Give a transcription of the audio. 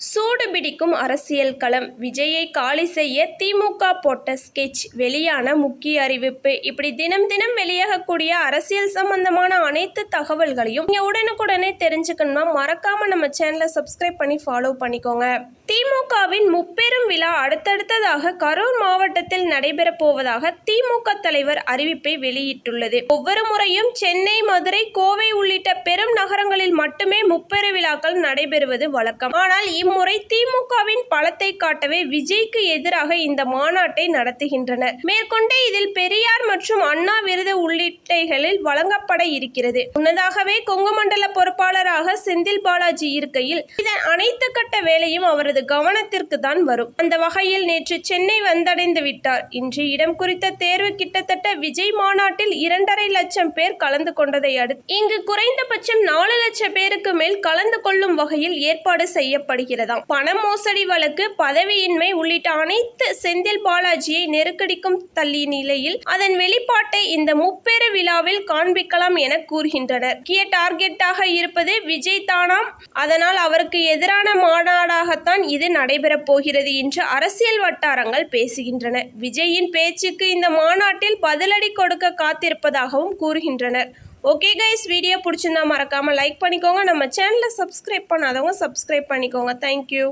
சூடு பிடிக்கும் அரசியல் களம். விஜயை காலி செய்ய திமுக போட்ட ஸ்கெட்ச் வெளியான முக்கிய அறிவிப்பு. இப்படி தினம் தினம் வெளியாகக்கூடிய அரசியல் சம்பந்தமான அனைத்து தகவல்களையும் நீங்க உடனுக்குடனே தெரிஞ்சுக்கணும்னா மறக்காம நம்ம சேனலை சப்ஸ்கிரைப் பண்ணி ஃபாலோ பண்ணிக்கோங்க. திமுகவின் முப்பெரும் விழா அடுத்தடுத்ததாக கரூர் மாவட்டத்தில் நடைபெற போவதாக திமுக தலைவர் அறிவிப்பை வெளியிட்டுள்ளது. ஒவ்வொரு முறையும் சென்னை மதுரை கோவை உள்ளிட்ட பெரும் நகரங்களில் மட்டுமே முப்பெரு விழாக்கள் நடைபெறுவது வழக்கம். ஆனால் இம்முறை திமுகவின் பலத்தை காட்டவே விஜய்க்கு எதிராக இந்த மாநாட்டை நடத்துகின்றனர். மேற்கொண்டு இதில் பெரியார் மற்றும் அண்ணா விருது உள்ளிட்டைகளில் வழங்கப்பட இருக்கிறது. முன்னதாகவே கொங்கு மண்டல பொறுப்பாளராக செந்தில் பாலாஜி இருக்கையில் இதன் அனைத்து கட்ட வேலையும் அவரது கவனத்திற்கு தான் வரும். அந்த வகையில் நேற்று சென்னை வந்தடைந்து விட்டார். இன்று இடம் குறித்த தேர்வு கிட்டத்தட்ட விஜய் மாநாட்டில் இரண்டரை லட்சம் பேர் கலந்து கொண்டதை அடுத்து இங்கு குறைந்தபட்சம் நாலு லட்சம் பேருக்கு மேல் கலந்து கொள்ளும் வகையில் ஏற்பாடு செய்யப்படுகிறதாம். பண மோசடி வழக்கு பதவியின்மை உள்ளிட்ட அனைத்து செந்தில் பாலாஜியை நெருக்கடிக்கும் தள்ளிய நிலையில் அதன் வெளி வெளிப்பாட்டை இந்த முப்பெரு விழாவில் காண்பிக்கலாம் என கூறுகின்றனர். முக்கிய டார்கெட்டாக இருப்பது விஜய் தானாம். அதனால் அவருக்கு எதிரான மாநாடாகத்தான் இது நடைபெறப் போகிறது என்று அரசியல் வட்டாரங்கள் பேசுகின்றன. விஜயின் பேச்சுக்கு இந்த மாநாட்டில் பதிலடி கொடுக்க காத்திருப்பதாகவும் கூறுகின்றனர். ஓகே கைஸ் வீடியோ பிடிச்சிருந்தா மறக்காமல் லைக் பண்ணிக்கோங்க. நம்ம சேனலை சப்ஸ்கிரைப் பண்ணாதவங்க சப்ஸ்கிரைப் பண்ணிக்கோங்க. தேங்க்யூ